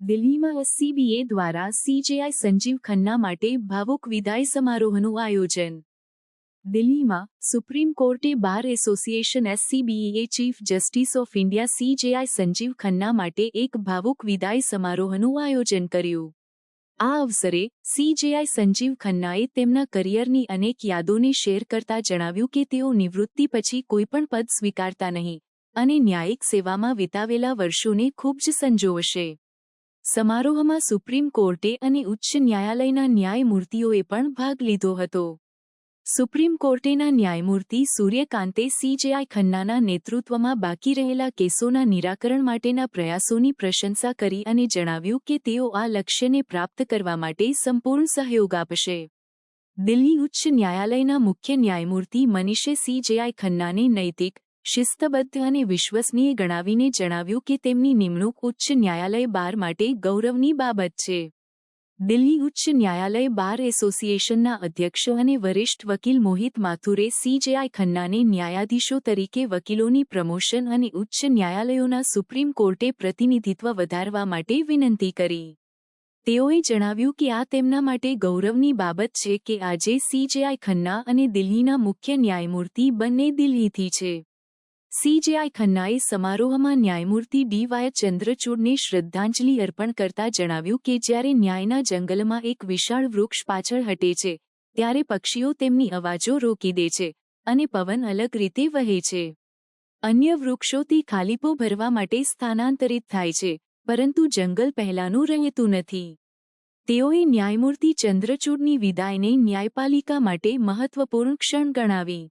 દિલ્હીમાં સીબીએ દ્વારા સીજેઆઈ સંજીવ ખન્ના માટે ભાવુક વિદાય સમારોહનું આયોજન. દિલ્હીમાં સુપ્રીમ કોર્ટે bar association SCBA chief justice of India CJI Sanjiv Khanna માટે એક ભાવુક વિદાય સમારોહનું આયોજન કર્યું. આ અવસરે સીજેઆઈ સંજીવ ખન્નાએ તેમના કરિયરની અનેક યાદોને શેર કરતા જણાવ્યું કે તેઓ નિવૃત્તિ પછી કોઈપણ પદ સ્વીકારતા નહીં અને ન્યાયિક સેવામાં વિતાવેલા વર્ષોને ખૂબ જ સંજોવશે. સમારોહમાં સુપ્રીમ કોર્ટે અને ઉચ્ચ ન્યાયાલયના ન્યાયમૂર્તિઓએ પણ ભાગ લીધો હતો. સુપ્રીમ કોર્ટેના ન્યાયમૂર્તિ સૂર્યકાંતે સીજેઆઈ ખન્નાના નેતૃત્વમાં બાકી રહેલા કેસોના નિરાકરણ માટેના પ્રયાસોની પ્રશંસા કરી અને જણાવ્યું કે તેઓ આ લક્ષ્યને પ્રાપ્ત કરવા માટે સંપૂર્ણ સહયોગ આપશે. દિલ્હી ઉચ્ચ ન્યાયાલયના મુખ્ય ન્યાયમૂર્તિ મનીષે સીજેઆઈ ખન્નાને નૈતિક શિસ્તબદ્ધ અને વિશ્વસનીય ગણાવીને જણાવ્યું કે તેમની નિમણૂક ઉચ્ચ ન્યાયાલય બાર માટે ગૌરવની બાબત છે. દિલ્હી ઉચ્ચ ન્યાયાલય બાર એસોસિએશનના અધ્યક્ષ અને વરિષ્ઠ વકીલ મોહિત માથુરે સીજેઆઈ ખન્નાને ન્યાયાધીશો તરીકે વકીલોની પ્રમોશન અને ઉચ્ચ ન્યાયાલયોના સુપ્રીમ કોર્ટે પ્રતિનિધિત્વ વધારવા માટે વિનંતી કરી. તેઓએ જણાવ્યું કે આ તેમના માટે ગૌરવની બાબત છે કે આજે સીજેઆઈ ખન્ના અને દિલ્હીના મુખ્ય ન્યાયમૂર્તિ બંને દિલ્હીથી છે. સીજેઆઈ ખન્નાએ સમારોહમાં ન્યાયમૂર્તિ ડી વાય ચંદ્રચૂડને શ્રદ્ધાંજલિ અર્પણ કરતા જણાવ્યું કે જ્યારે ન્યાયના જંગલમાં એક વિશાળ વૃક્ષ પાછળ હટે છે, ત્યારે પક્ષીઓ તેમની અવાજો રોકી દે છે અને પવન અલગ રીતે વહે છે. અન્ય વૃક્ષોથી ખાલીપો ભરવા માટે સ્થાનાંતરિત થાય છે, પરંતુ જંગલ પહેલાંનું રહેતું નથી. તેઓએ ન્યાયમૂર્તિ ચંદ્રચૂડની વિદાયને ન્યાયપાલિકા માટે મહત્વપૂર્ણ ક્ષણ ગણાવી.